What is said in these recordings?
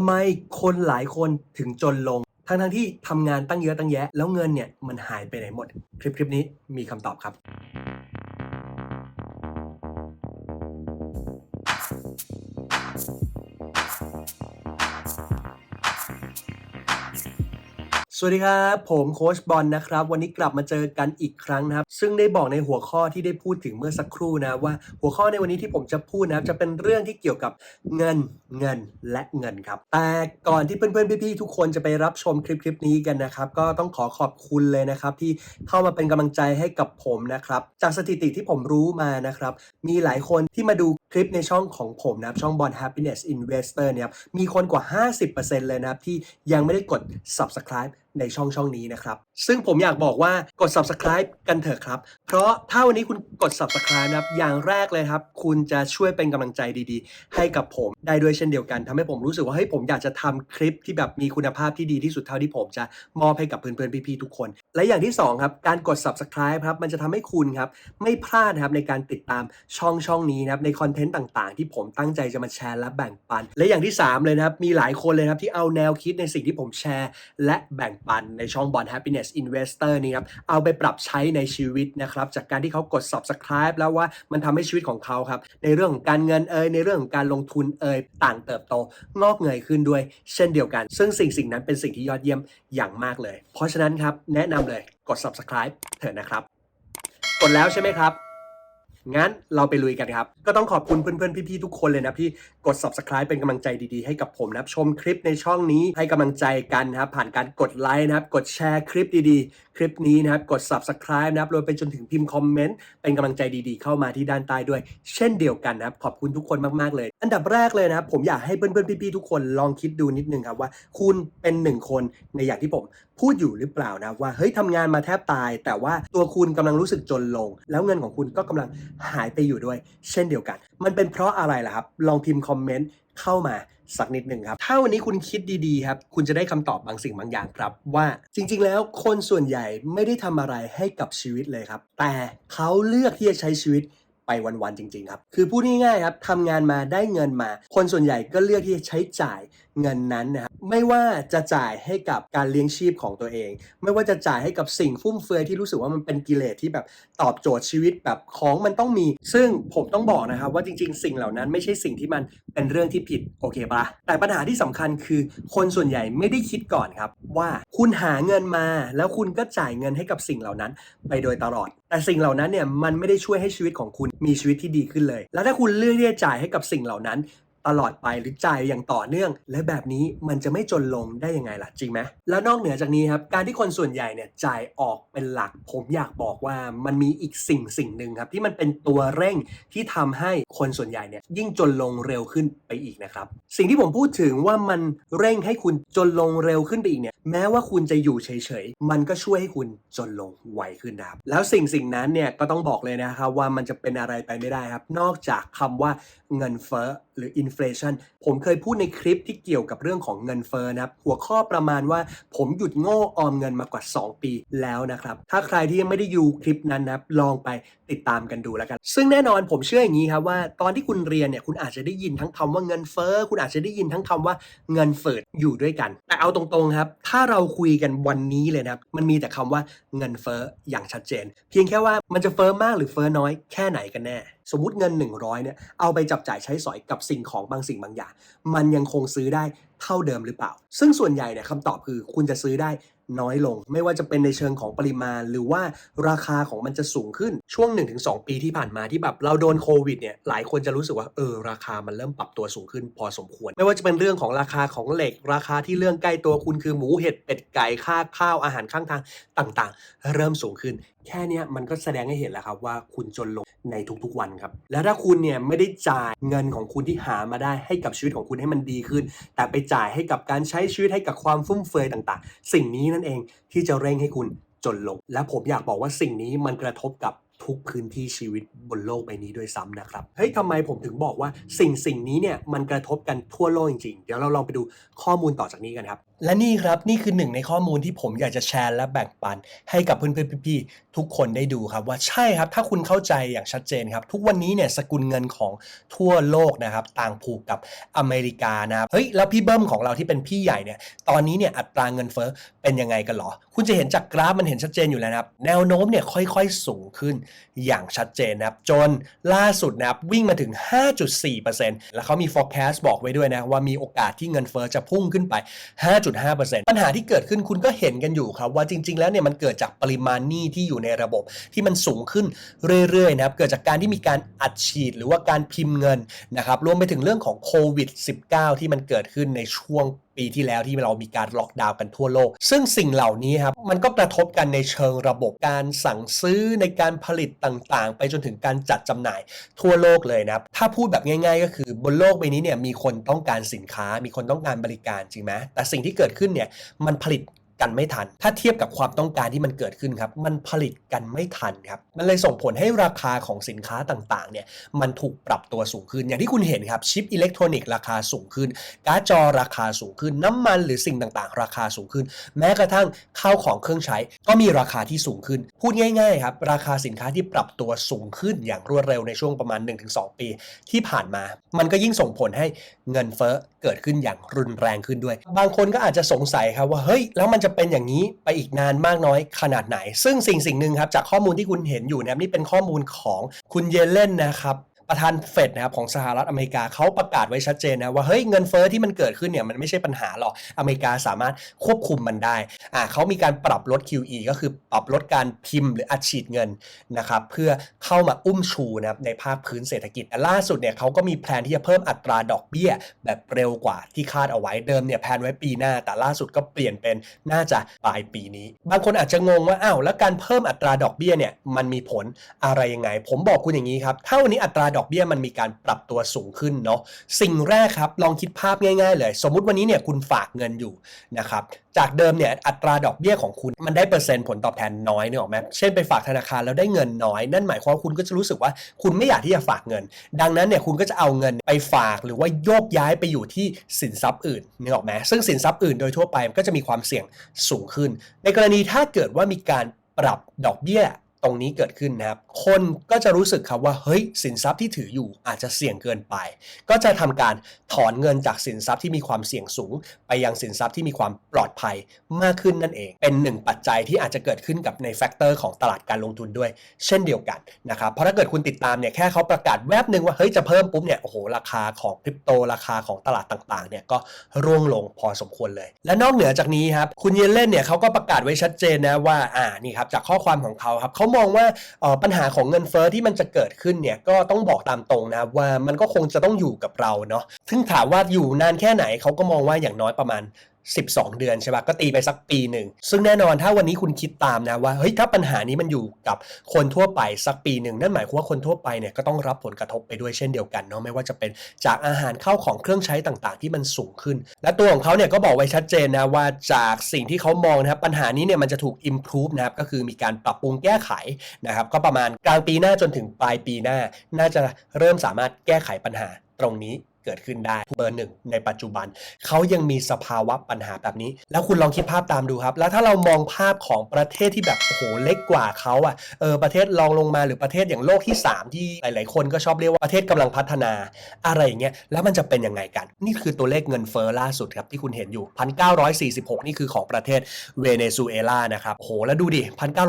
ทำไมคนหลายคนถึงจนลง ทั้งทั้งที่ทำงานตั้งเยอะตั้งแยะ แล้วเงินเนี่ยมันหายไปไหนหมด คลิปคลิปนี้มีคำตอบครับ สวัสดีครับ ผมโค้ชบอลนะครับ วันนี้กลับมาเจอกันอีกครั้งนะครับ ซึ่งได้บอกในหัวข้อที่ได้พูดถึงเมื่อสักครู่นะว่าหัวข้อในวันนี้ที่ผมจะพูดนะครับจะเป็นเรื่องที่เกี่ยวกับเงินเงินและเงินครับ แต่ก่อนที่เพื่อนๆพี่ๆทุกคนจะไปรับชมคลิปคลิปนี้กันนะครับ ก็ต้องขอขอบคุณเลยนะครับ ที่เข้ามาเป็นกำลังใจให้กับผมนะครับ จากสถิติที่ผมรู้มานะครับ มีหลายคนที่มาดูคลิปในช่องของผมนะครับช่องบอล Happiness Investor เนี่ยครับมีคนกว่า 50%เลยนะครับที่ยังไม่ได้กด subscribe ในช่องช่องนี้นะครับ ซึ่งผมอยากบอกว่ากด subscribe กันเถอะครับ เพราะถ้าวันนี้คุณกด subscribe นะครับ อย่างแรกเลยครับ คุณจะช่วยเป็นกำลังใจดีๆ ให้กับผมได้ด้วยเช่นเดียวกันทำให้ผมรู้สึกว่าเฮ้ยผมอยากจะทำคลิปที่แบบมีคุณภาพที่ดีที่สุดเท่าที่ผมจะมอบให้กับเพื่อนๆพี่ๆทุกคน และอย่างที่สองครับ การกด subscribe ครับ มันจะทำให้คุณครับ ไม่พลาดครับในการติดตามช่องช่องนี้นะครับ ในคอนเทนต์ต่างๆ ที่ผมตั้งใจจะมาแชร์และแบ่งปัน และอย่างที่สามเลยนะครับ มีหลายคนเลยครับ ที่เอาแนวคิดในสิ่งที่ผมแชร์ และแบ่งปันในช่องบอล Happiness Investor นี้ครับ เอาไปปรับใช้ในชีวิตนะครับ จากการที่เขากด subscribe แล้วว่ามันทำให้ชีวิตของเขาครับ ในเรื่องของการเงินเอ่ย ในเรื่องของการลงทุนเอ่ย ต่างเติบโต งอกเงยขึ้นด้วย เช่นเดียวกัน ซึ่งสิ่งสิ่งนั้นเป็นสิ่งที่ยอดเยี่ยมอย่างมากเลย เพราะฉะนั้นครับ แนะนำเลยกด subscribe เถอะนะครับ กดแล้วใช่ไหมครับ งั้นเราไปลุยกันครับ ก็ต้องขอบคุณเพื่อนๆ พี่ๆ ทุกคนเลยนะที่กด subscribe เป็นกำลังใจดีๆ ให้กับผมนะครับชมคลิปในช่องนี้ให้กำลังใจกันนะครับ ผ่านการกดไลค์นะครับ กดแชร์คลิปดีๆ คลิปนี้นะครับ กด subscribe นะครับรวมไปจนถึงพิมพ์คอมเมนต์ เป็นกำลังใจดีๆ เข้ามาที่ด้านใต้ด้วย เช่นเดียวกันนะครับ ขอบคุณทุกคนมากๆเลย อันดับแรกเลยนะครับ ผมอยากให้เพื่อนๆ พี่ๆ ทุกคนลองคิดดูนิดนึงครับว่า คุณเป็นหนึ่งคนในอย่างที่ผมพูดอยู่หรือเปล่านะว่าเฮ้ยทำงานมาแทบตาย แต่ว่าตัวคุณกำลังรู้สึกจนลง แล้วเงินของคุณก็กำลังหายไปอยู่ด้วย เช่นเดียวกัน มันเป็นเพราะอะไรล่ะครับ ลองพิมพ์คอมเมนต์ เข้ามาสักนิดหนึ่งครับ ถ้าวันนี้คุณคิดดีๆครับ คุณจะได้คำตอบบางสิ่งบางอย่างครับ ว่าจริงๆ แล้วคนส่วนใหญ่ไม่ได้ทำอะไรให้กับชีวิตเลยครับ แต่เขาเลือกที่จะใช้ชีวิตไปวันๆจริง ๆ ครับ คือพูดง่ายๆครับทำงานมาได้เงินมา คนส่วนใหญ่ก็เลือกที่จะใช้จ่าย เงินนั้นนะครับไม่ว่าจะจ่ายให้กับการเลี้ยงชีพของตัวเอง ไม่ว่าจะจ่ายให้กับสิ่งฟุ่มเฟือยที่รู้สึกว่ามันเป็นกิเลสที่แบบตอบโจทย์ชีวิตแบบของมันต้องมี ซึ่งผมต้องบอกนะครับว่าจริง ๆ สิ่งเหล่านั้นไม่ใช่สิ่งที่มันเป็นเรื่องที่ผิดโอเคปะแต่ปัญหาที่สำคัญคือคนส่วนใหญ่ไม่ได้คิดก่อนครับ ว่าคุณหาเงินมา แล้วคุณก็จ่ายเงินให้กับสิ่งเหล่านั้นไปโดยตลอด แต่สิ่งเหล่านั้นเนี่ยมันไม่ได้ช่วยให้ชีวิตของคุณมีชีวิตที่ดีขึ้นเลย แล้วถ้าคุณเลือกที่จะจ่ายให้กับสิ่งเหล่านั้น ตลอดไปหรือจ่ายอย่างต่อเนื่อง และแบบนี้มันจะไม่จนลงได้ยังไงล่ะจริงไหมแล้วนอกเหนือจากนี้ครับการที่คนส่วนใหญ่เนี่ยจ่ายออกเป็นหลัก ผมอยากบอกว่ามันมีอีกสิ่งสิ่งหนึ่งครับที่มันเป็นตัวเร่งที่ทำให้คนส่วนใหญ่เนี่ยยิ่งจนลงเร็วขึ้นไปอีกนะครับสิ่งที่ผมพูดถึงว่ามันเร่งให้คุณจนลงเร็วขึ้นไปอีกเนี่ยแม้ว่าคุณจะอยู่เฉยๆมันก็ช่วยให้คุณจนลงไวขึ้นนะครับแล้วสิ่งสิ่งนั้นเนี่ยก็ต้องบอกเลยนะครับว่ามันจะเป็นอะไรไปไม่ได้ครับ นอกจากคำว่าเงินเฟ้อหรือ inflation ผมเคยพูดในคลิปที่เกี่ยวกับเรื่องของเงินเฟ้อนะครับ หัวข้อประมาณว่าผมหยุดโง่ออมเงินมากว่า 2 ปีแล้วนะครับ ถ้าใครที่ยังไม่ได้ดูคลิปนั้นนะลองไปติดตามกันดูแล้วกัน ซึ่งแน่นอนผมเชื่ออย่างนี้ครับว่าตอนที่คุณเรียนเนี่ยคุณอาจจะได้ยินทั้งคำว่าเงินเฟ้อคุณอาจจะได้ยินทั้งคำว่าเงินเฟ้ออยู่ด้วยกัน แต่เอาตรงๆครับ ถ้าเราคุยกันวันนี้เลยนะครับมันมีแต่คำว่าเงินเฟ้ออย่างชัดเจน เพียงแค่ว่ามันจะเฟ้อมากหรือเฟ้อน้อยแค่ไหนกันแน่ สมมติเงิน 100เนี่ยเอาไปจับจ่ายใช้สอยกับสิ่งของบางสิ่งบางอย่าง มันยังคงซื้อได้เท่าเดิมหรือเปล่า ซึ่งส่วนใหญ่เนี่ยคำตอบคือคุณจะซื้อได้น้อยลง ไม่ว่าจะเป็นในเชิงของปริมาณ หรือว่าราคาของมันจะสูงขึ้นช่วง 1-2 ปีที่ผ่านมาที่แบบเราโดนโควิดเนี่ยหลายคนจะรู้สึกว่าเออราคามันเริ่มปรับตัวสูงขึ้นพอสมควร ไม่ว่าจะเป็นเรื่องของราคาของเหล็ก ราคาที่เรื่องใกล้ตัวคุณคือหมูเห็ดเป็ดไก่ค่าข้าวอาหารข้างทางต่างๆ เริ่มสูงขึ้นแค่เนี้ยมันก็แสดงให้เห็นแล้วครับว่าคุณจนลงในทุกๆวันครับ แล้วถ้าคุณเนี่ยไม่ได้จ่ายเงินของคุณที่หามาได้ให้กับชีวิตของคุณให้มันดีขึ้น แต่ไปจ่ายให้กับการใช้ชีวิตให้กับความฟุ่มเฟือยต่างๆ สิ่งนี้นั่นเองที่จะเร่งให้คุณจนลง และผมอยากบอกว่าสิ่งนี้มันกระทบกับทุกพื้นที่ชีวิตบนโลกใบนี้ด้วยซ้ำนะครับ เฮ้ยทำไมผมถึงบอกว่าสิ่งสิ่งนี้เนี่ยมันกระทบกันทั่วโลกจริงๆ เดี๋ยวเราลองไปดูข้อมูลต่อจากนี้กันครับ และนี่ครับนี่คือหนึ่งในข้อมูลที่ผมอยากจะแชร์และแบ่งปัน ให้กับเพื่อนๆพี่ๆทุกคนได้ดูครับว่าใช่ครับถ้าคุณเข้าใจอย่างชัดเจนครับ ทุกวันนี้เนี่ยสกุลเงินของทั่วโลกนะครับต่างผูกกับอเมริกานะครับเฮ้ยแล้วพี่เบิ้มของเราที่เป็นพี่ใหญ่เนี่ยตอนนี้เนี่ยอัตราเงินเฟ้อเป็นยังไงกันหรอ คุณจะเห็นจากกราฟมันเห็นชัดเจนอยู่แล้วนะครับแนวโน้มเนี่ยค่อยๆสูงขึ้นอย่างชัดเจนนะครับจนล่าสุดนะครับวิ่งมาถึง 5.4%แล้วเขามี forecast บอกไว้ด้วยนะว่ามีโอกาสที่เงินเฟ้อจะพุ่งขึ้นไป5.5%ปัญหาที่เกิดขึ้นคุณก็เห็นกันอยู่ครับว่าจริง ๆ แล้วเนี่ยมันเกิดจากปริมาณหนี้ที่อยู่ในระบบที่มันสูงขึ้นเรื่อยๆนะครับเกิดจากการที่มีการอัดฉีดหรือว่าการพิมพ์เงินนะครับรวมไปถึงเรื่องของโควิด -19 ที่มันเกิดขึ้นในช่วง ปีที่แล้วที่เรามีการล็อกดาวน์กันทั่วโลก ซึ่งสิ่งเหล่านี้ครับมันก็กระทบกันในเชิงระบบการสั่งซื้อในการผลิตต่างๆ ไปจนถึงการจัดจำหน่ายทั่วโลกเลยนะครับถ้าพูดแบบง่าย ๆ ก็คือบนโลกใบนี้เนี่ยมีคนต้องการสินค้า มีคนต้องการบริการจริงไหมแต่สิ่งที่เกิดขึ้นเนี่ยมันผลิต กันไม่ทัน ถ้าเทียบกับความต้องการที่มันเกิดขึ้นครับ มันผลิตกันไม่ทันครับ มันเลยส่งผลให้ราคาของสินค้าต่างๆเนี่ยมันถูกปรับตัวสูงขึ้น อย่างที่คุณเห็นครับชิปอิเล็กทรอนิกส์ราคาสูงขึ้น การ์ดจอราคาสูงขึ้น น้ำมันหรือสิ่งต่างๆ ราคาสูงขึ้น แม้กระทั่งข้าวของเครื่องใช้ ก็มีราคาที่สูงขึ้น พูดง่ายๆครับราคาสินค้าที่ปรับตัวสูงขึ้นอย่างรวดเร็วในช่วงประมาณ 1-2 ปี ที่ผ่านมา มันก็ยิ่งส่งผลให้เงินเฟ้อเกิดขึ้นอย่างรุนแรงขึ้นด้วย บางคนก็อาจจะสงสัยครับว่าเฮ้ยแล้วมันจะะเป็นอย่างนี้ไปอีกนานมากน้อยขนาดไหน ซึ่งสิ่งสิ่งหนึ่งครับจากข้อมูลที่คุณเห็นอยู่นะครับนี่เป็นข้อมูลของคุณเยเลนนะครับ ประธานเฟดนะครับของสหรัฐอเมริกาเขาประกาศไว้ชัดเจนนะว่าเฮ้ยเงินเฟ้อที่มันเกิดขึ้นเนี่ยมันไม่ใช่ปัญหาหรอกอเมริกาสามารถควบคุมมันได้อ่าเขามีการปรับลด QE ก็คือปรับลดการพิมพ์หรืออัดฉีดเงินนะครับเพื่อเข้ามาอุ้มชูนะครับในภาคพื้นเศรษฐกิจแต่ล่าสุดเนี่ยเขาก็มีแผนที่จะเพิ่มอัตราดอกเบี้ย แบบเร็วกว่าที่คาดเอาไว้เดิมเนี่ยแผนไว้ปีหน้า แต่ล่าสุดก็เปลี่ยนเป็นน่าจะปลายปีนี้ บางคนอาจจะงงว่าอ้าวแล้วการเพิ่มอัตราดอกเบี้ยเนี่ยมันมีผลอะไรยังไง ผมบอกคุณอย่างนี้ครับถ้าวันนี้อัตราดอกเบี้ยมันมีการปรับตัวสูงขึ้นเนาะสิ่งแรกครับลองคิดภาพง่าย ๆ เลย สมมุติวันนี้เนี่ยคุณฝากเงินอยู่นะครับจากเดิมเนี่ยอัตราดอกเบี้ยของคุณมันได้เปอร์เซ็นต์ผลตอบแทนน้อยเนี่ยหรอกไหมเช่นไปฝากธนาคารแล้วได้เงินน้อย นั่นหมายความว่าคุณก็จะรู้สึกว่าคุณไม่อยากที่จะฝากเงิน ดังนั้นเนี่ยคุณก็จะเอาเงินไปฝากหรือว่าโยกย้ายไปอยู่ที่สินทรัพย์อื่นเนึกออกไหมซึ่งสินทรัพย์อื่นโดยทั่วไปมันก็จะมีความเสี่ยงสูงขึ้น ในกรณีถ้าเกิดว่ามีการปรับดอกเบี้ย ตรงนี้เกิดขึ้นนะครับ คนก็จะรู้สึกครับว่าเฮ้ยสินทรัพย์ที่ถืออยู่อาจจะเสี่ยงเกินไป ก็จะทำการถอนเงินจากสินทรัพย์ที่มีความเสี่ยงสูง ไปยังสินทรัพย์ที่มีความปลอดภัยมากขึ้นนั่นเอง เป็นหนึ่งปัจจัยที่อาจจะเกิดขึ้นกับในแฟกเตอร์ของตลาดการลงทุนด้วย เช่นเดียวกันนะครับ เพราะถ้าเกิดคุณติดตามเนี่ยแค่เขาประกาศแวบหนึ่งว่าเฮ้ยจะเพิ่มปุ๊บเนี่ยโอ้โหราคาของคริปโตราคาของตลาดต่างๆเนี่ยก็ร่วงลงพอสมควรเลย และนอกเหนือจากนี้ครับคุณเยนเล่นเนี่ยเขาก็ประกาศไว้ชัดเจนนะว่าอ่านี่ครับจากข้อความของเขาครับเขามองว่าปัญหาของเงินเฟ้อที่มันจะเกิดขึ้นเนี่ยก็ต้องบอกตามตรงนะว่ามันก็คงจะต้องอยู่กับเราเนาะซึ่งถามว่าอยู่นานแค่ไหนเขาก็มองว่าอย่างน้อยประมาณ 12 เดือนใช่ปะก็ตีไปสักปีหนึ่ง ซึ่งแน่นอนถ้าวันนี้คุณคิดตามนะว่าเฮ้ยถ้าปัญหานี้มันอยู่กับคนทั่วไปสักปีหนึ่งนั่นหมายความว่าคนทั่วไปเนี่ยก็ต้องรับผลกระทบไปด้วยเช่นเดียวกันเนาะไม่ว่าจะเป็นจากอาหารเข้าของเครื่องใช้ต่างๆ ที่มันสูงขึ้น และตัวของเขาเนี่ยก็บอกไว้ชัดเจนนะว่าจากสิ่งที่เขามองนะครับปัญหานี้เนี่ยมันจะถูก improve นะครับก็คือมีการปรับปรุงแก้ไขนะครับก็ประมาณกลางปีหน้าจนถึงปลายปีหน้า น่าจะเริ่มสามารถแก้ไขปัญหาตรงนี้ เกิดขึ้นได้เบอร์หนึ่งในปัจจุบัน เขายังมีสภาวะปัญหาแบบนี้ แล้วคุณลองคิดภาพตามดูครับ แล้วถ้าเรามองภาพของประเทศที่แบบโอ้โหเล็กกว่าเขาอะเออประเทศรองลงมาหรือประเทศอย่างโลกที่ 3 ที่หลาย ๆ คนก็ชอบเรียกว่าประเทศกำลังพัฒนาอะไรอย่างเงี้ยแล้วมันจะเป็นยังไงกัน นี่คือตัวเลขเงินเฟ้อล่าสุดครับที่คุณเห็นอยู่ 1,946 นี่คือของประเทศเวเนซุเอลานะครับโอ้โหแล้วดูดิ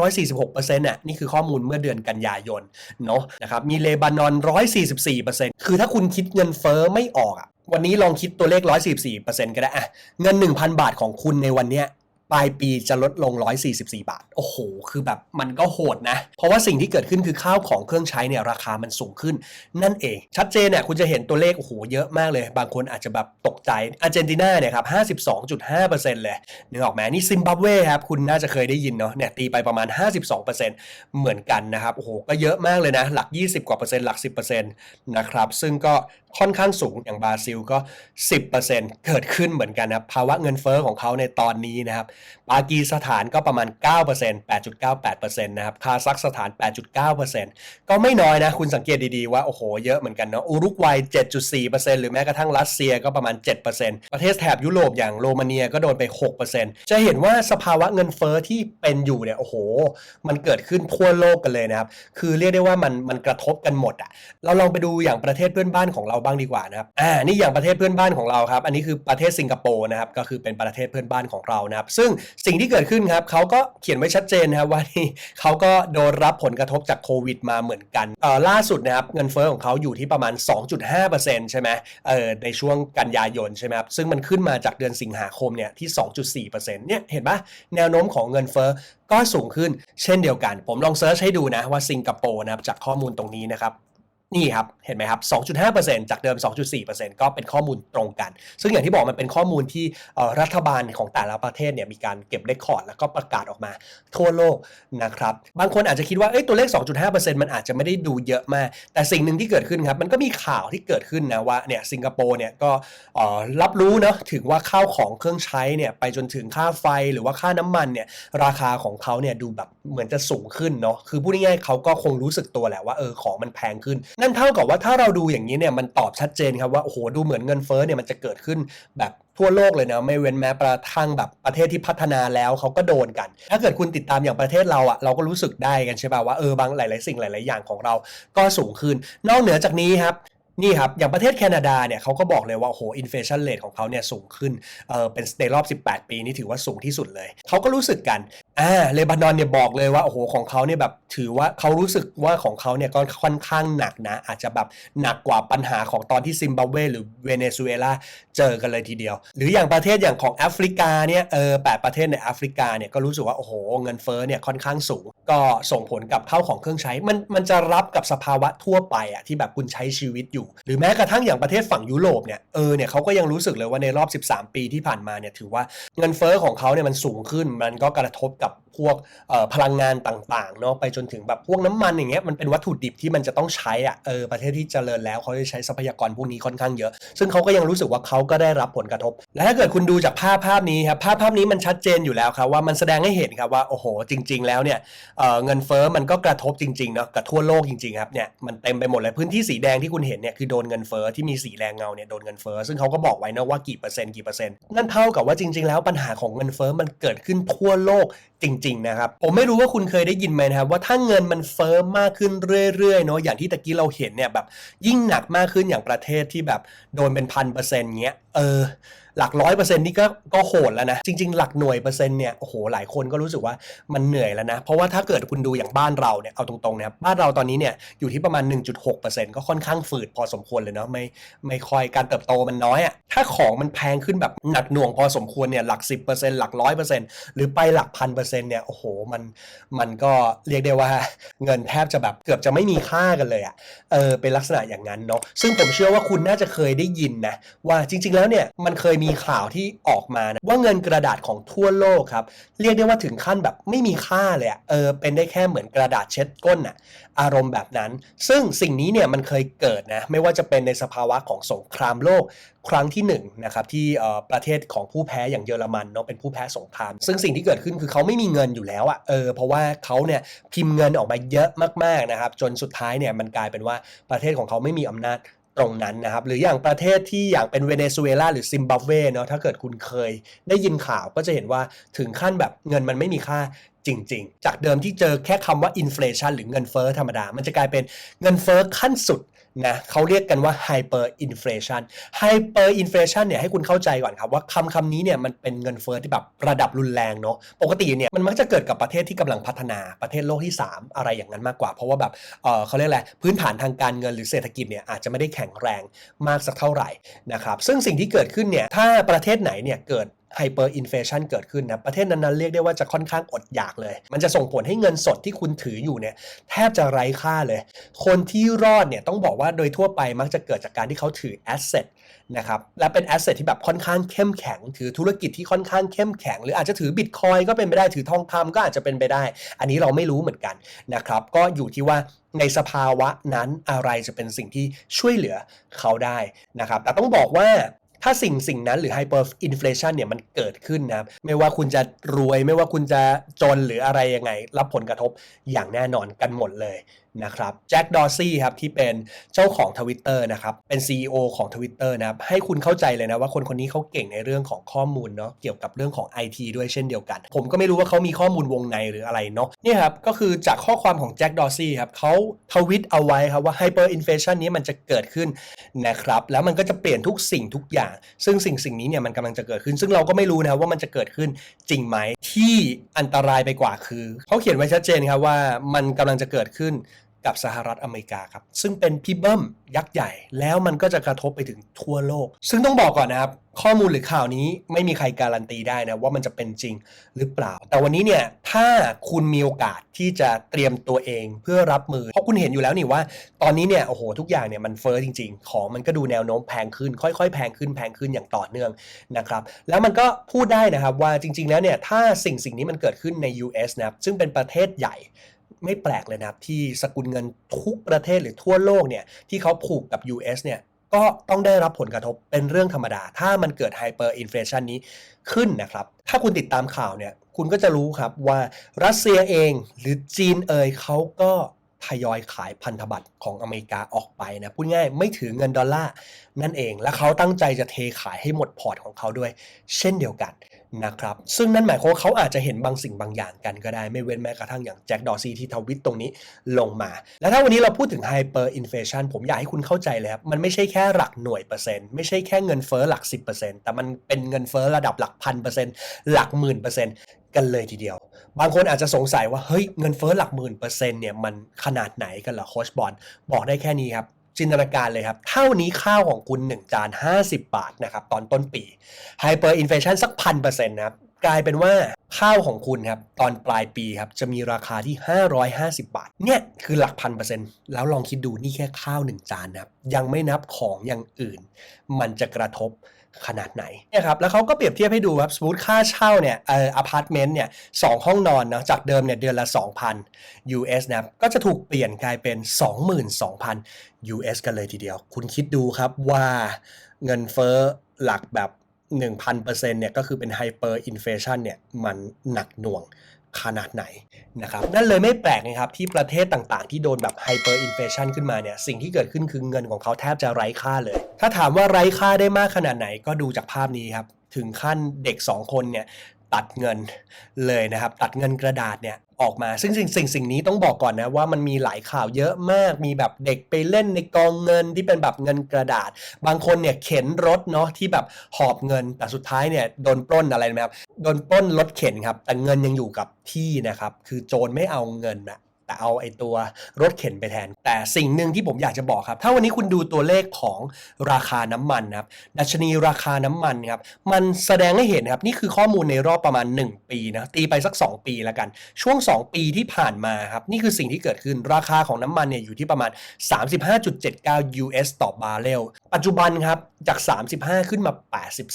1,946เปอร์เซ็นต์น่ะนี่คือข้อมูลเมื่อเดือนกันยายนเนาะนะครับมีเลบานอน 144เปอร์เซ็นต์คือถ้าคุณคิดเงินเฟ้อไม่ออกอะวันนี้ลองคิดตัวเลข 144%ก็ได้อะเงิน 1,000 บาทของคุณในวันเนี้ยปลายปีจะลดลง 144 บาท โอ้โห คือแบบมันก็โหดนะ เพราะว่าสิ่งที่เกิดขึ้นคือข้าวของเครื่องใช้เนี่ยราคามันสูงขึ้น นั่นเอง ชัดเจนเนี่ยคุณจะเห็นตัวเลข โอ้โห เยอะมากเลย บางคนอาจจะแบบตกใจ อาร์เจนตินาเนี่ยครับ 52.5%เลยนึกออกไหมนี่ซิมบับเวครับ คุณน่าจะเคยได้ยินเนาะ เนี่ยตีไปประมาณ 52%เหมือนกันนะครับ โอ้โห ก็เยอะมากเลยนะ หลัก 20 กว่าเปอร์เซ็นต์ หลัก 10%นะครับ ซึ่งก็ค่อนข้างสูงอย่างบราซิลก็ 10%เกิดขึ้นเหมือนกันนะครับภาวะเงินเฟอ้อของเขาในตอนนี้นะครับปากีสถานก็ประมาณ 9% 8.98%นะครับคาซัคสถาน 8.9%ก็ไม่น้อยนะ คุณสังเกตดีๆว่า โอ้โห เยอะเหมือนกันเนาะอุรุกวัย 7.4%หรือแม้กระทั่งรัสเซียก็ประมาณ 7%ประเทศแถบยุโรปอย่างโรมาเนียก็โดนไป 6%จะเห็นว่าสภาวะเงินเฟอ้อที่เป็นอยู่เนี่ยโอ้โห มันเกิดขึ้นทั่วโลกกันเลยนะครับคือเรียกได้ว่ามันมันกระทบกันหมดอะเราลองไปดูอย่างประเทศเพื่อนบ้านของเราบ้างดีกว่านะครับอ่านี่อย่างประเทศเพื่อนบ้านของเราครับ อันนี้คือประเทศสิงคโปร์นะครับก็คือเป็นประเทศเพื่อนบ้านของเรานะครับ ซึ่งสิ่งที่เกิดขึ้นครับเขาก็เขียนไว้ชัดเจนนะครับว่านี่เขาก็โดนรับผลกระทบจากโควิดมาเหมือนกันเอ่อล่าสุดนะครับเงินเฟ้อของเขาอยู่ที่ประมาณ 2.5%ใช่ไหมเอ่อในช่วงกันยายนใช่ไหมครับซึ่งมันขึ้นมาจากเดือนสิงหาคมเนี่ยที่ 2.4%เนี่ยเห็นปะแนวโน้มของเงินเฟ้อก็สูงขึ้นเช่นเดียวกัน ผมลองเซิร์ชให้ดูนะว่าสิงคโปร์นะครับจากข้อมูลตรงนี้นะครับ นี่ครับ เห็นไหมครับ 2.5%จากเดิม 2.4%ก็เป็นข้อมูลตรงกัน ซึ่งอย่างที่บอกมันเป็นข้อมูลที่รัฐบาลของแต่ละประเทศเนี่ยมีการเก็บเรคคอร์ดแล้วก็ประกาศออกมาทั่วโลกนะครับ บางคนอาจจะคิดว่าเอ้ยตัวเลข 2.5%มันอาจจะไม่ได้ดูเยอะมาก แต่สิ่งหนึ่งที่เกิดขึ้นครับ มันก็มีข่าวที่เกิดขึ้นนะว่าเนี่ยสิงคโปร์เนี่ยก็รับรู้เนาะถึงว่าข้าวของเครื่องใช้เนี่ยไปจนถึงค่าไฟหรือว่าค่าน้ำมันเนี่ยราคาของเขาเนี่ยดูแบบเหมือนจะสูงขึ้นเนาะคือพูดง่ายๆเขาก็คงรู้สึกตัวแหละว่าเออของมันแพงขึ้น นั่นเท่ากับว่าถ้าเราดูอย่างนี้เนี่ยมันตอบชัดเจนครับว่าโอ้โหดูเหมือนเงินเฟ้อเนี่ยมันจะเกิดขึ้นแบบทั่วโลกเลยนะไม่เว้นแม้กระทั่งแบบประเทศที่พัฒนาแล้วเขาก็โดนกัน ถ้าเกิดคุณติดตามอย่างประเทศเราอะเราก็รู้สึกได้กันใช่ป่ะว่าเออบางหลาย ๆ สิ่งหลาย ๆ อย่างของเราก็สูงขึ้น นอกเหนือจากนี้ครับ นี่ครับ อย่างประเทศแคนาดาเนี่ยเขาก็บอกเลยว่าโอ้โหอินเฟชันเรทของเขาเนี่ยสูงขึ้นเออเป็นในรอบ 18 ปีนี่ถือว่าสูงที่สุดเลย เขาก็รู้สึกกันอ่าเลบานอนเนี่ยบอกเลยว่าโอ้โหของเขาเนี่ยแบบถือว่าเขารู้สึกว่าของเขาเนี่ยก็ค่อนข้างหนักนะ อาจจะแบบหนักกว่าปัญหาของตอนที่ซิมบับเวหรือเวเนซุเอลาเจอกันเลยทีเดียว หรืออย่างประเทศอย่างของแอฟริกาเนี่ยเออแปดประเทศในแอฟริกาเนี่ยก็รู้สึกว่าโอ้โหเงินเฟ้อเนี่ยค่อนข้างสูง ก็ส่งผลกับข้าวของเครื่องใช้มันมันจะรับกับสภาวะทั่วไปอะที่แบบคุณใช้ชีวิตอยู่หรือแม้กระทั่งอย่างประเทศฝั่งยุโรปเนี่ยเออเนี่ยเขาก็ยังรู้สึกเลยว่าในรอบ 13 ปีที่ผ่านมาเนี่ยถือว่าเงินเฟ้อของเขาเนี่ยมันสูงขึ้น มันก็กระทบกับพวกออพลังงานต่างๆเนาะไปจนถึงแบบพวกน้ำมันอย่างเงี้ยมันเป็นวัตถุดิบที่มันจะต้องใช้อะเออประเทศที่เจริญแล้วเขาจะใช้ทรัพยากรพวกนี้ค่อนข้างเยอะ ซึ่งเขาก็ยังรู้สึกว่าเขาก็ได้รับผลกระทบ และถ้าเกิดคุณดูจากภาพภาพนี้ครับภาพภาพนี้มันชัดเจนอยู่แล้วครับว่ามันแสดงให้เห็นครับว่าโอ้โห จริง ๆ แล้วเนี่ยเเงินเฟ้อมันก็กระทบจริงๆเนาะกับทั่วโลกจริงๆครับเนี่ยมันเต็มไปหมดเลยพื้นที่สีแดงที่คุณเห็นเนี่ยคือโดนเงินเฟ้อที่มีสีแรงเงาเนี่ยโดนเงินเฟ้อซึ่งเขาก็บอกไว้นะว่ากี่เปอร์เซ็นต์กี่เปอร์เซ็นต์นั่นเท่ากับว่าจริง ๆ แล้วปัญหาของเงินเฟ้อมันเกิดขึ้นทั่วโลกจริง ๆ นะครับ ผมไม่รู้ว่าคุณเคยได้ยินไหมนะครับว่าถ้าเงินมันเฟ้อมากขึ้นเรื่อยๆเนาะอย่างที่ตะกี้เราเห็นเนี่ยแบบยิ่งหนักมากขึ้นอย่างประเทศที่แบบโดนเป็นพันเปอร์เซ็นต์เงี้ยเออหลักร้อยเปอร์เซ็นต์นี่ก็ก็โหดแล้วนะ จริง ๆ หลักหน่วยเปอร์เซ็นต์เนี่ยโอ้โหหลายคนก็รู้สึกว่ามันเหนื่อยแล้วนะ เพราะว่าถ้าเกิดคุณดูอย่างบ้านเราเนี่ยเอาตรงๆนะครับบ้านเราตอนนี้เนี่ยอยู่ที่ประมาณ 1.6%ก็ค่อนข้างฝืดพอสมควรเลยเนาะไม่ไม่ค่อยการเติบโตมันน้อยอะ่ะถ้าของมันแพงขึ้นแบบหนักหน่วงพอสมควรเนี่ยหลัก 10%หลักร้อยเปอร์เซ็นต์หรือไปหลักพันเปอร์เซ็นต์เนี่ยโอ้โหมันมันก็เรียกได้ว่าเงินแทบจะแบบเกือบจะไม่มีค่ากันเลยอะ่ะเออเป็นลักษณะอย่างนั้นเนาะซึ่งผมเชื่อว่าคุณน่าจะเคยได้ยินนะว่าจริงๆแล้วเนี่ยมันเคยมีข่าวที่ออกมานะว่าเงินกระดาษของทั่วโลกครับ เรียกได้ว่าถึงขั้นแบบไม่มีค่าเลยอะเออเป็นได้แค่เหมือนกระดาษเช็ดก้นอะอารมณ์แบบนั้น ซึ่งสิ่งนี้เนี่ยมันเคยเกิดนะไม่ว่าจะเป็นในสภาวะของสงครามโลกครั้งที่1นงนะครับที่ประเทศของผู้แพ้อย่างเยอรมันเนาะเป็นผู้แพ้สงคราม ซึ่งสิ่งที่เกิดขึ้นคือเขาไม่มีเงินอยู่แล้วอะเออเพราะว่าเขาเนี่ยพิมพ์เงินออกมาเยอะมากๆนะครับจนสุดท้ายเนี่ยมันกลายเป็นว่าประเทศของเขาไม่มีอำนาจ ตรงนั้นนะครับ หรืออย่างประเทศที่อย่างเป็นเวเนซุเอลาหรือซิมบับเวเนาะถ้าเกิดคุณเคยได้ยินข่าวก็จะเห็นว่าถึงขั้นแบบเงินมันไม่มีค่าจริง ๆ จากเดิมที่เจอแค่คำว่าอินฟลชันหรือเงินเฟ้อธรรมดา มันจะกลายเป็นเงินเฟ้อขั้นสุด นะเขาเรียกกันว่า hyper inflation hyper inflation เนี่ยให้คุณเข้าใจก่อนครับว่าคำคำนี้เนี่ยมันเป็นเงินเฟ้อที่แบบระดับรุนแรงเนาะปกติเนี่ยมันมักจะเกิดกับประเทศที่กำลังพัฒนาประเทศโลกที่ 3 อะไรอย่างนั้นมากกว่า เพราะว่าแบบเออเขาเรียกอะไรพื้นฐานทางการเงินหรือเศรษฐกิจเนี่ยอาจจะไม่ได้แข็งแรงมากสักเท่าไหร่นะครับซึ่งสิ่งที่เกิดขึ้นเนี่ยถ้าประเทศไหนเนี่ยเกิด ไฮเปอร์อินเฟชันเกิดขึ้นนะประเทศนั้นๆเรียกได้ว่าจะค่อนข้างอดอยากเลย มันจะส่งผลให้เงินสดที่คุณถืออยู่เนี่ยแทบจะไร้ค่าเลย คนที่รอดเนี่ยต้องบอกว่าโดยทั่วไปมักจะเกิดจากการที่เขาถือแอสเซทนะครับและเป็นแอสเซทที่แบบค่อนข้างเข้มแข็ง ถือธุรกิจที่ค่อนข้างเข้มแข็ง หรืออาจจะถือบิตคอยก็เป็นไปได้ถือทองคำก็อาจจะเป็นไปได้ อันนี้เราไม่รู้เหมือนกันนะครับก็อยู่ที่ว่าในสภาวะนั้นอะไรจะเป็นสิ่งที่ช่วยเหลือเขาได้นะครับแต่ต้องบอกว่า ถ้าสิ่งสิ่งนั้นหรือไฮเปอร์อินฟลชันเนี่ยมันเกิดขึ้นนะครับ ไม่ว่าคุณจะรวย ไม่ว่าคุณจะจนหรืออะไรยังไง รับผลกระทบอย่างแน่นอนกันหมดเลยนะครับแจ็คดอซี่ครับที่เป็นเจ้าของ Twitter นะครับเป็น CEO ของ Twitter นะครับให้คุณเข้าใจเลยนะว่าคนคนนี้เขาเก่งในเรื่องของข้อมูลเนาะเกี่ยวกับเรื่องของ IT ด้วยเช่นเดียวกัน ผมก็ไม่รู้ว่าเขามีข้อมูลวงในหรืออะไรเนาะนี่ครับก็คือจากข้อความของแจ็คดอซี่ครับเขาทวิตเอาไว้ครับว่า hyper inflation นี้มันจะเกิดขึ้นนะครับแล้วมันก็จะเปลี่ยนทุกสิ่งทุกอย่าง ซึ่งสิ่งสิ่งนี้เนี่ยมันกำลังจะเกิดขึ้น ซึ่งเราก็ไม่รู้นะว่ามันจะเกิดขึ้นจริงไหมที่อันตรายไปกว่าคือเขาเขียนไว้ชัดเจนครับว่ามันกำลังจะเกิดขึ้น กับสหรัฐอเมริกาครับ ซึ่งเป็นพี่เบิ้มยักษ์ใหญ่ แล้วมันก็จะกระทบไปถึงทั่วโลก ซึ่งต้องบอกก่อนนะครับ ข้อมูลหรือข่าวนี้ไม่มีใครการันตีได้นะว่ามันจะเป็นจริงหรือเปล่า แต่วันนี้เนี่ยถ้าคุณมีโอกาสที่จะเตรียมตัวเองเพื่อรับมือ เพราะคุณเห็นอยู่แล้วนี่ว่า ตอนนี้เนี่ยโอ้โหทุกอย่างเนี่ยมันเฟ้อจริง ๆ ของมันก็ดูแนวโน้มแพงขึ้น ค่อยๆ แพงขึ้นแพงขึ้นอย่างต่อเนื่องนะครับแล้วมันก็พูดได้นะครับว่าจริง ๆ แล้วเนี่ยถ้าสิ่งสิ่งนี้มันเกิดขึ้นใน US นะครับซึ่งเป็นประเทศใหญ่ ไม่แปลกเลยนะครับ ที่สกุลเงินทุกประเทศหรือทั่วโลกเนี่ยที่เขาผูกกับ US เนี่ยก็ต้องได้รับผลกระทบเป็นเรื่องธรรมดา ถ้ามันเกิดไฮเปอร์อินฟลชันนี้ขึ้นนะครับ ถ้าคุณติดตามข่าวเนี่ย คุณก็จะรู้ครับว่ารัสเซียเองหรือจีนเอยเขาก็ ทยอยขายพันธบัตรของอเมริกาออกไปนะพูดง่ายไม่ถือเงินดอลลาร์นั่นเอง และเขาตั้งใจจะเทขายให้หมดพอร์ตของเขาด้วย เช่นเดียวกันนะครับ ซึ่งนั่นหมายความว่าเขาอาจจะเห็นบางสิ่งบางอย่างกันก็ได้ ไม่เว้นแม้กระทั่งอย่างแจ็คดอซีที่ทวิตตรงนี้ลงมา แล้วถ้าวันนี้เราพูดถึงไฮเปอร์อินเฟชันผมอยากให้คุณเข้าใจเลยครับ มันไม่ใช่แค่หลักหน่วยเปอร์เซ็นต์ไม่ใช่แค่เงินเฟ้อหลัก 10%แต่มันเป็นเงินเฟ้อระดับหลักพันเปอร์เซ็นต์หลักหมื่นเปอร์เซ็นต์ กันเลยทีเดียว บางคนอาจจะสงสัยว่าเฮ้ยเงินเฟ้อหลักหมื่นเปอร์เซ็นต์เนี่ยมันขนาดไหนกันเหรอโคชบอลบอกได้แค่นี้ครับจินตนาการเลยครับ เท่านี้ข้าวของคุณ 1 จาน 50 บาทนะครับตอนต้นปีไฮเปอร์อินเฟชันสักพันเปอร์เซ็นต์นะครับกลายเป็นว่าข้าวของคุณครับตอนปลายปีครับจะมีราคาที่ 550 บาท เนี่ยคือหลักพันเปอร์เซ็นต์แล้วลองคิดดูนี่แค่ข้าว 1 จานนะครับยังไม่นับของอย่างอื่น มันจะกระทบ ขนาดไหนเนี่ยครับแล้วเขาก็เปรียบเทียบให้ดูครับสมมติค่าเช่าเนี่ยเอ่ออพาร์ตเมนต์เนี่ยสองห้องนอนเนาะจากเดิมเนี่ยเดือนละ 2,000 US นะครับก็จะถูกเปลี่ยนกลายเป็น 22,000 US กันเลยทีเดียว คุณคิดดูครับว่าเงินเฟ้อหลักแบบ 1,000%เนี่ยก็คือเป็นไฮเปอร์อินเฟชันเนี่ยมันหนักหน่วง ขนาดไหนนะครับนั่นเลยไม่แปลกนะครับที่ประเทศต่างๆ ที่โดนแบบไฮเปอร์อินเฟชันขึ้นมาเนี่ยสิ่งที่เกิดขึ้นคือเงินของเขาแทบจะไร้ค่าเลย ถ้าถามว่าไร้ค่าได้มากขนาดไหนก็ดูจากภาพนี้ครับ ถึงขั้นเด็ก 2 คนเนี่ยตัดเงินเลยนะครับ ตัดเงินกระดาษเนี่ย ออกมา ซึ่งสิ่งสิ่งสิ่งนี้ต้องบอกก่อนนะว่ามันมีหลายข่าวเยอะมาก มีแบบเด็กไปเล่นในกองเงินที่เป็นแบบเงินกระดาษ บางคนเนี่ยเข็นรถเนาะที่แบบหอบเงิน แต่สุดท้ายเนี่ยโดนปล้นอะไรนะครับ โดนปล้นรถเข็นครับ แต่เงินยังอยู่กับที่นะครับ คือโจรไม่เอาเงินนะ แต่เอาไอ้ตัวรถเข็นไปแทน แต่สิ่งหนึ่งที่ผมอยากจะบอกครับ ถ้าวันนี้คุณดูตัวเลขของราคาน้ำมันครับดัชนีราคาน้ำมันครับมันแสดงให้เห็นครับนี่คือข้อมูลในรอบประมาณ 1 ปีนะตีไปสัก 2 ปีแล้วกัน ช่วง 2 ปีที่ผ่านมาครับนี่คือสิ่งที่เกิดขึ้นราคาของน้ำมันเนี่ยอยู่ที่ประมาณ 35.79 US ต่อบาร์เรล ปัจจุบันครับจาก 35 ขึ้นมา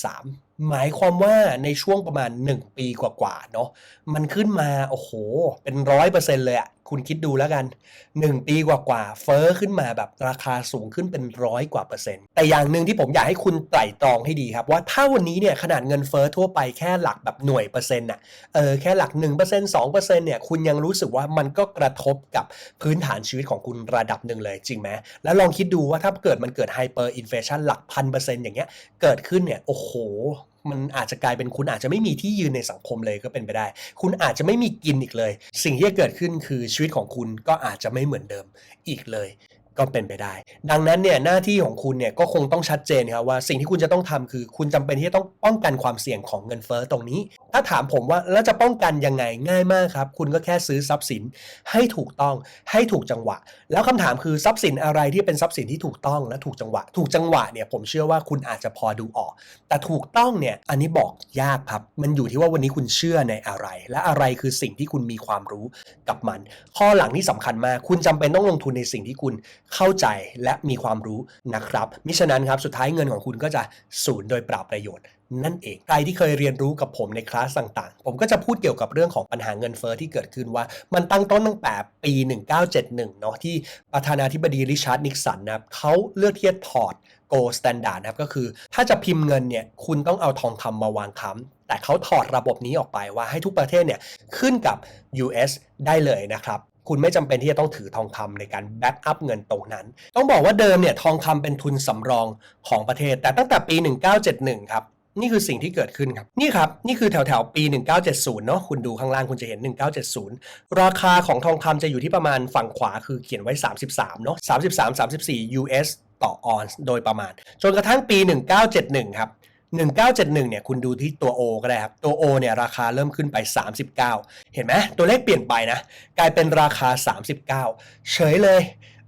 83 หมายความว่าในช่วงประมาณ 1 ปีกว่าๆเนาะมันขึ้นมา โอ้โห เป็นร้อยเปอร์เซ็นต์เลยอะคุณคิดดูแล้วกัน 1 ปีกว่าๆเฟอ้อขึ้นมาแบบราคาสูงขึ้นเป็นร้อยกว่าเปอร์เซ็นต์แต่อย่างหนึ่งที่ผมอยากให้คุณไตร่ตรองให้ดีครับ ว่าถ้าวันนี้เนี่ยขนาดเงินเฟอ้อทั่วไปแค่หลักแบบหน่วยเปอร์เซ็นต์อะเออแค่หลัก 1% 2%เนี่ยคุณยังรู้สึกว่ามันก็กระทบกับพื้นฐานชีวิตของคุณระดับหนึ่งเลยจริงไหมแล้วลองคิดดูว่าถ้าเกิดมันเกิดไฮเปอร์อินฟชันหลักพันเปอร์เซ็นต์อย่างเงี้ยเกิดขึ้นเนี่ยโอ้โห มันอาจจะกลายเป็นคุณอาจจะไม่มีที่ยืนในสังคมเลยก็เป็นไปได้ คุณอาจจะไม่มีกินอีกเลย สิ่งที่จะเกิดขึ้นคือชีวิตของคุณก็อาจจะไม่เหมือนเดิมอีกเลย ก็เป็นไปได้ ดังนั้นเนี่ยหน้าที่ของคุณเนี่ยก็คงต้องชัดเจนครับว่าสิ่งที่คุณจะต้องทำคือ คุณจำเป็นที่จะต้องป้องกันความเสี่ยงของเงินเฟ้อตรงนี้ ถ้าถามผมว่าแล้วจะป้องกันยังไงง่ายมากครับ คุณก็แค่ซื้อทรัพย์สินให้ถูกต้องให้ถูกจังหวะ แล้วคำถามคือทรัพย์สินอะไรที่เป็นทรัพย์สินที่ถูกต้องและถูกจังหวะ ถูกจังหวะเนี่ยผมเชื่อว่าคุณอาจจะพอดูออก แต่ถูกต้องเนี่ยอันนี้บอกยากครับ มันอยู่ที่ว่าวันนี้คุณเชื่อในอะไร และอะไรคือสิ่งที่คุณมีความรู้กับมัน ข้อหลังที่สำคัญมากคุณจำเป็นต้องลงทุนในสิ่งที่คุณ เข้าใจและมีความรู้นะครับ มิฉะนั้นครับสุดท้ายเงินของคุณก็จะสูญโดยเปล่าประโยชน์นั่นเอง ใครที่เคยเรียนรู้กับผมในคลาสต่างๆ ผมก็จะพูดเกี่ยวกับเรื่องของปัญหาเงินเฟอ้อที่เกิดขึ้นว่า มันตั้งต้นตั้งแต่ปี 1971 เนาะที่ประธานาธิบดีริชาร์ดนิกสันนะครับเขาเลือกที่จะถอด gold standard นะครับก็คือ ถ้าจะพิมพ์เงินเนี่ยคุณต้องเอาทองคำมาวางค้ำแต่เขาถอดระบบนี้ออกไปว่าให้ทุกประเทศเนี่ยขึ้นกับ US ได้เลยนะครับ คุณไม่จำเป็นที่จะต้องถือทองคำในการแบ็กอัพเงินตรงนั้น ต้องบอกว่าเดิมเนี่ยทองคำเป็นทุนสำรองของประเทศ แต่ตั้งแต่ปี 1971 ครับนี่คือสิ่งที่เกิดขึ้นครับ นี่ครับ นี่คือแถวแถวปี 1970 เนาะคุณดูข้างล่างคุณจะเห็น 1970 ราคาของทองคำจะอยู่ที่ประมาณฝั่งขวาคือเขียนไว้ 33 เนาะ33 34 US ต่อออนซ์โดยประมาณ จนกระทั่งปี 1971 ครับ 1971เนี่ยคุณดูที่ตัว O ก็ได้ครับ ตัว O เนี่ยราคาเริ่มขึ้นไป 39 เห็นไหมตัวเลขเปลี่ยนไปนะ กลายเป็นราคา 39 เฉยเลย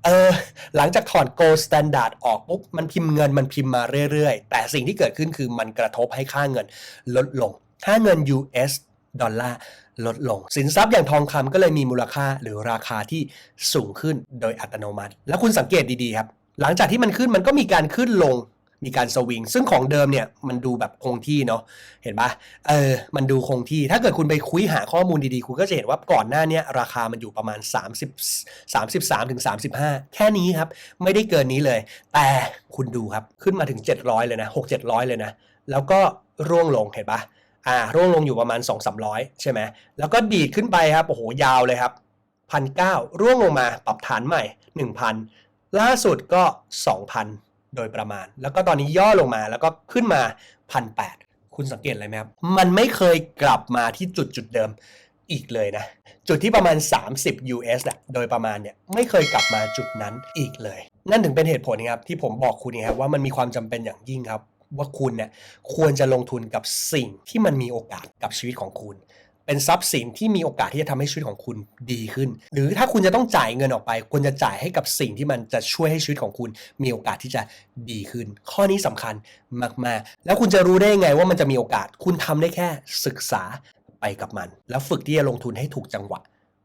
เออหลังจากถอด gold standard ออกปุ๊บมันพิมพ์เงินมันพิมพ์มาเรื่อยๆ แต่สิ่งที่เกิดขึ้นคือมันกระทบให้ค่าเงินลดลง ค่าเงิน US ดอลลาร์ลดลง สินทรัพย์อย่างทองคำก็เลยมีมูลค่าหรือราคาที่สูงขึ้นโดยอัตโนมัติ แล้วคุณสังเกตดีๆครับ หลังจากที่มันขึ้นมันก็มีการขึ้นลง มีการสวิง ซึ่งของเดิมเนี่ยมันดูแบบคงที่เนาะเห็นปะเออมันดูคงที่ ถ้าเกิดคุณไปคุยหาข้อมูลดีๆ คุณก็จะเห็นว่าก่อนหน้านี้ราคามันอยู่ประมาณ 30 33ถึง35 แค่นี้ครับ ไม่ได้เกินนี้เลย แต่คุณดูครับขึ้นมาถึง 700 เลยนะ 6 700 เลยนะ แล้วก็ร่วงลงเห็นปะอ่าร่วงลงอยู่ประมาณ 2 300 ใช่ไหมแล้วก็ดีดขึ้นไปครับโอ้โหยาวเลยครับพันเก้าร่วงลงมาปรับฐานใหม่ 1,000 ล่าสุดก็ 2,000 โดยประมาณ แล้วก็ตอนนี้ย่อลงมาแล้วก็ขึ้นมา1,800คุณสังเกตอะไรไหมครับ มันไม่เคยกลับมาที่จุดจุดเดิมอีกเลยนะ จุดที่ประมาณ 30 US แหละโดยประมาณเนี่ยไม่เคยกลับมาจุดนั้นอีกเลย นั่นถึงเป็นเหตุผลนะครับที่ผมบอกคุณนะครับว่ามันมีความจำเป็นอย่างยิ่งครับ ว่าคุณเนี่ยควรจะลงทุนกับสิ่งที่มันมีโอกาสกับชีวิตของคุณ เป็นทรัพย์สินที่มีโอกาสที่จะทำให้ชีวิตของคุณดีขึ้น หรือถ้าคุณจะต้องจ่ายเงินออกไปควรจะจ่ายให้กับสิ่งที่มันจะช่วยให้ชีวิตของคุณมีโอกาสที่จะดีขึ้น ข้อนี้สำคัญมากๆ แล้วคุณจะรู้ได้ยังไงว่ามันจะมีโอกาส คุณทำได้แค่ศึกษาไปกับมัน แล้วฝึกที่จะลงทุนให้ถูกจังหวะ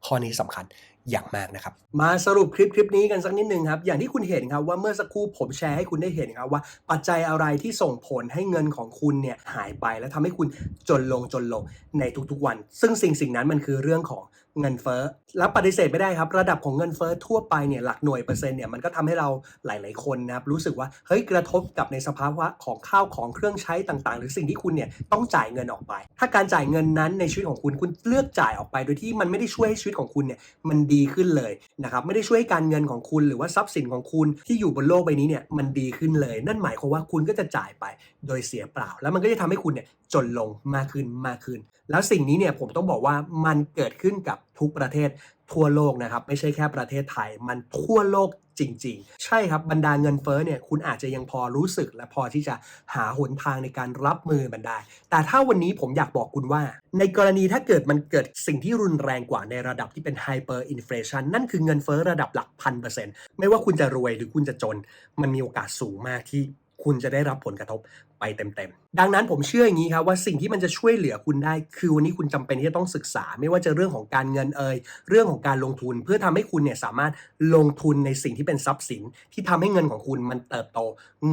ข้อนี้สำคัญ อย่างมากนะครับ มาสรุปคลิปคลิปนี้กันสักนิดนึงครับ อย่างที่คุณเห็นครับว่าเมื่อสักครู่ผมแชร์ให้คุณได้เห็นครับว่า ปัจจัยอะไรที่ส่งผลให้เงินของคุณเนี่ยหายไป และทำให้คุณจนลงจนลงในทุกๆวัน ซึ่งสิ่งสิ่งนั้นมันคือเรื่องของเงินเฟ้อแล้วปฏิเสธไม่ได้ครับ ระดับของเงินเฟ้อทั่วไปเนี่ยหลักหน่วยเปอร์เซ็นต์เนี่ยมันก็ทำให้เราหลาย ๆคนนะครับรู้สึกว่าเฮ้ยกระทบกับในสภาวะของข้าวของเครื่องใช้ต่างๆ หรือสิ่งที่คุณเนี่ยต้องจ่ายเงินออกไป ถ้าการจ่ายเงินนั้นในชีวิตของคุณคุณเลือกจ่ายออกไป โดยที่มันไม่ได้ช่วยให้ชีวิตของคุณเนี่ยมันดีขึ้นเลยนะครับไม่ได้ช่วยให้การเงินของคุณหรือว่าทรัพย์สินของคุณที่อยู่บนโลกใบนี้เนี่ยมันดีขึ้นเลย นั่นหมายความว่าคุณก็จะจ่ายไปโดยเสียเปล่า แล้วมันก็จะทำให้คุณเนี่ยจนลงมากขึ้นมากขึ้น แล้วสิ่งนี้เนี่ยผมต้องบอกว่ามันเกิดขึ้นกับทุกประเทศทั่วโลกนะครับไม่ใช่แค่ประเทศไทย มันทั่วโลก จริง ๆ ใช่ครับบรรดาเงินเฟ้อเนี่ยคุณอาจจะยังพอรู้สึกและพอที่จะหาหนทางในการรับมือมันได้ แต่ถ้าวันนี้ผมอยากบอกคุณว่า ในกรณีถ้าเกิดมันเกิดสิ่งที่รุนแรงกว่าในระดับที่เป็นไฮเปอร์อินฟลชันนั่นคือเงินเฟ้อระดับหลักพันเปอร์เซ็นต์ไม่ว่าคุณจะรวยหรือคุณจะจน มันมีโอกาสสูงมากที่ คุณจะได้รับผลกระทบไปเต็มๆ ดังนั้นผมเชื่ออย่างนี้ครับว่าสิ่งที่มันจะช่วยเหลือคุณได้ คือวันนี้คุณจำเป็นที่จะต้องศึกษา ไม่ว่าจะเรื่องของการเงินเอ่ยเรื่องของการลงทุน เพื่อทำให้คุณเนี่ยสามารถลงทุนในสิ่งที่เป็นทรัพย์สิน ที่ทำให้เงินของคุณมันเติบโต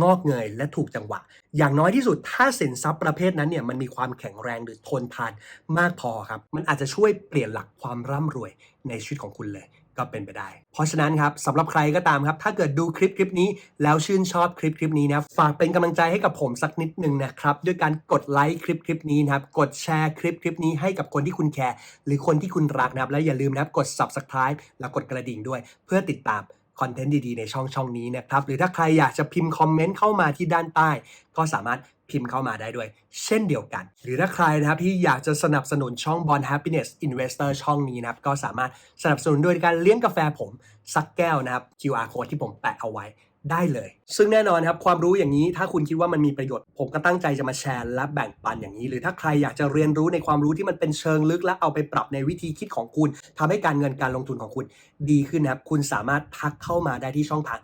งอกเงยและถูกจังหวะ อย่างน้อยที่สุดถ้าสินทรัพย์ประเภทนั้นเนี่ยมันมีความแข็งแรงหรือทนทานมากพอครับมันอาจจะช่วยเปลี่ยนหลักความร่ำรวยในชีวิตของคุณเลย ก็เป็นไปได้ เพราะฉะนั้นครับสำหรับใครก็ตามครับ ถ้าเกิดดูคลิปคลิปนี้แล้วชื่นชอบคลิปคลิปนี้นะฝากเป็นกำลังใจให้กับผมสักนิดหนึ่งนะครับด้วยการกดไลค์คลิปคลิปนี้นะครับกดแชร์คลิปคลิปนี้ให้กับคนที่คุณแคร์หรือคนที่คุณรักนะครับและอย่าลืมนะครับกด subscribe แล้วกดกระดิ่งด้วย เพื่อติดตามคอนเทนต์ดีๆในช่องช่องนี้นะครับหรือถ้าใครอยากจะพิมพ์คอมเมนต์เข้ามาที่ด้านใต้ ก็สามารถ พิมพ์เข้ามาได้ด้วย เช่นเดียวกัน หรือถ้าใครนะครับที่อยากจะสนับสนุนช่อง Bond Happiness Investor ช่องนี้นะครับก็สามารถสนับสนุนด้วยการเลี้ยงกาแฟผมสักแก้วนะครับ QR code ที่ผมแปะเอาไว้ ได้เลย ซึ่งแน่นอนครับความรู้อย่างนี้ถ้าคุณคิดว่ามันมีประโยชน์ ผมก็ตั้งใจจะมาแชร์และแบ่งปันอย่างนี้ หรือถ้าใครอยากจะเรียนรู้ในความรู้ที่มันเป็นเชิงลึกและเอาไปปรับในวิธีคิดของคุณทำให้การเงินการลงทุนของคุณดีขึ้นนะครับคุณสามารถทักเข้ามาได้ที่ช่องทาง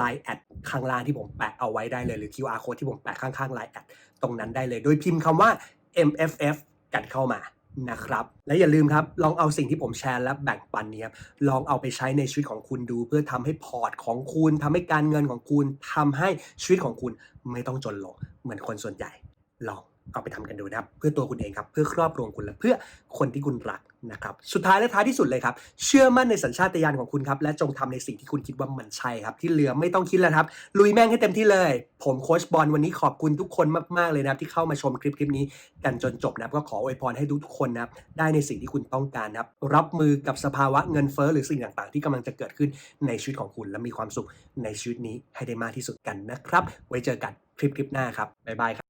Line แอดข้างล่างที่ผมแปะเอาไว้ได้เลยหรือ QR code ที่ผมแปะข้างๆ Line แอดตรงนั้นได้เลย โดยพิมพ์คำว่า MFF กันเข้ามา นะครับ และอย่าลืมครับ ลองเอาสิ่งที่ผมแชร์และแบ่งปันนี้ครับลองเอาไปใช้ในชีวิตของคุณดู เพื่อทำให้พอร์ตของคุณทำให้การเงินของคุณทำให้ชีวิตของคุณไม่ต้องจนลง เหมือนคนส่วนใหญ่ลอง เอาไปทำกันดูนะครับ เพื่อตัวคุณเองครับ เพื่อครอบครัวคุณและเพื่อคนที่คุณรักนะครับ สุดท้ายและท้ายที่สุดเลยครับ เชื่อมั่นในสัญชาตญาณของคุณครับ และจงทำในสิ่งที่คุณคิดว่ามันใช่ครับ ที่เหลือไม่ต้องคิดแล้วครับ ลุยแม่งให้เต็มที่เลย ผมโค้ชบอลวันนี้ขอบคุณทุกคนมากๆเลยนะครับ ที่เข้ามาชมคลิปคลิปนี้ กันจนจบนะครับ ก็ขออวยพรให้ทุกคนนะครับ ได้ในสิ่งที่คุณต้องการนะครับ รับมือกับสภาวะเงินเฟ้อหรือสิ่งต่างๆ ที่กำลังจะเกิดขึ้นในชีวิตของคุณ และมีความสุขในชีวิตนี้ให้ได้มากที่สุดกันนะครับ ไว้เจอกันคลิปคลิปหน้าครับบ๊ายบายครับ